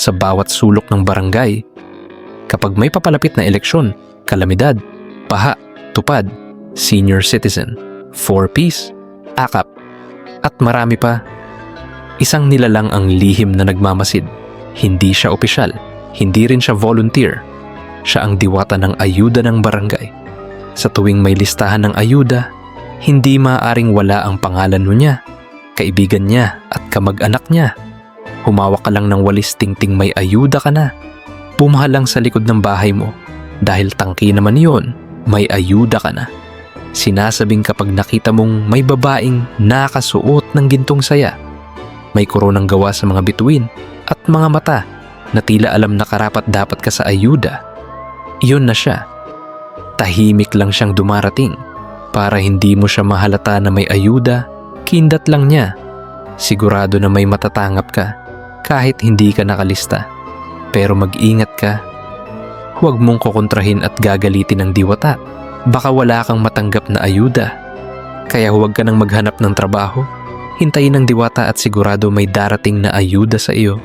sa bawat sulok ng barangay. Kapag may papalapit na eleksyon, kalamidad, paha, tupad, senior citizen, four-piece, akap, at marami pa. Isang nilalang ang lihim na nagmamasid. Hindi siya opisyal, hindi rin siya volunteer. Siya ang diwata ng ayuda ng barangay. Sa tuwing may listahan ng ayuda, hindi maaaring wala ang pangalan niya, kaibigan niya at kamag-anak niya. Humawak ka lang ng walis tingting may ayuda ka na. Pumaha lang sa likod ng bahay mo dahil tangki naman yon, may ayuda ka na. Sinasabing kapag nakita mong may babaeng nakasuot ng gintong saya, may koronang gawa sa mga bituin at mga mata na tila alam na karapat dapat ka sa ayuda, iyon na siya. Tahimik lang siyang dumarating para hindi mo siya mahalata na may ayuda, kindat lang niya. Sigurado na may matatangap ka kahit hindi ka nakalista. Pero mag-ingat ka. Huwag mong kukontrahin at gagalitin ng diwata. Baka wala kang matanggap na ayuda. Kaya huwag ka nang maghanap ng trabaho. Hintayin ng diwata at sigurado may darating na ayuda sa iyo.